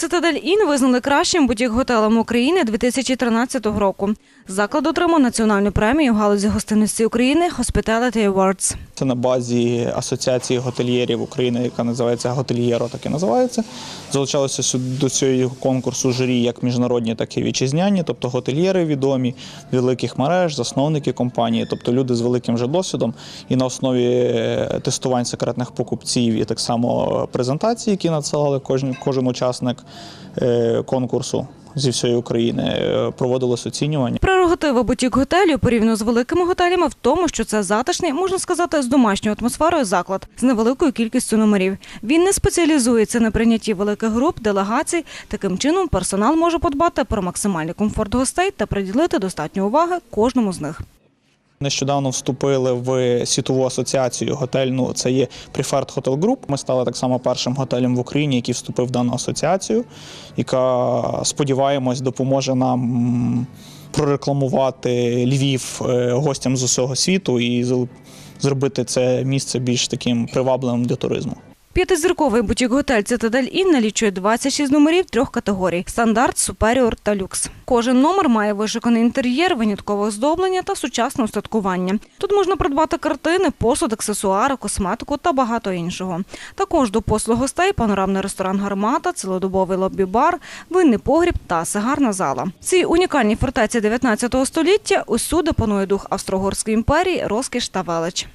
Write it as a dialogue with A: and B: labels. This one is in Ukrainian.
A: Цитадель Ін визнали кращим бутік-готелем України 2013 року. Заклад отримав національну премію в галузі гостинності України Hospitality Awards.
B: Це на базі Асоціації готельєрів України, яка називається Готельєро, так і називається. Залучалося до цього конкурсу журі як міжнародні, так і вітчизняні, тобто готельєри відомі, великих мереж, засновники компанії, тобто люди з великим вже досвідом. І на основі е, тестувань секретних покупців і так само презентацій, які надсилали кожен, кожен учасник конкурсу зі всієї України, е, проводилось оцінювання.
A: Прерогатива бутік-готелю порівняно з великими готелями в тому, що це затишний, можна сказати, з домашньою атмосферою заклад з невеликою кількістю номерів. Він не спеціалізується на прийнятті великих груп, делегацій. Таким чином, персонал може подбати про максимальний комфорт гостей та приділити достатньо уваги кожному з них.
B: Нещодавно вступили в світову асоціацію готельну. Це є Preferred Hotel Group. Ми стали так само першим готелем в Україні, який вступив в дану асоціацію, яка сподіваємось допоможе нам прорекламувати Львів е, гостям з усього світу і зробити це місце більш таким привабливим для туризму.
A: П'ятизірковий бутік-готель «Цитадель Ін» налічує 26 номерів трьох категорій – стандарт, суперіор та люкс. Кожен номер має вишуканий інтер'єр, виняткове оздоблення та сучасне устаткування. Тут можна придбати картини, посуд, аксесуари, косметику та багато іншого. Також до послуг гостей панорамний ресторан «Гармата», цілодобовий лоббі-бар, винний погріб та сигарна зала. В цій унікальній фортеці 19 століття усюди панує дух Австро-Угорської імперії, розкіш та велич.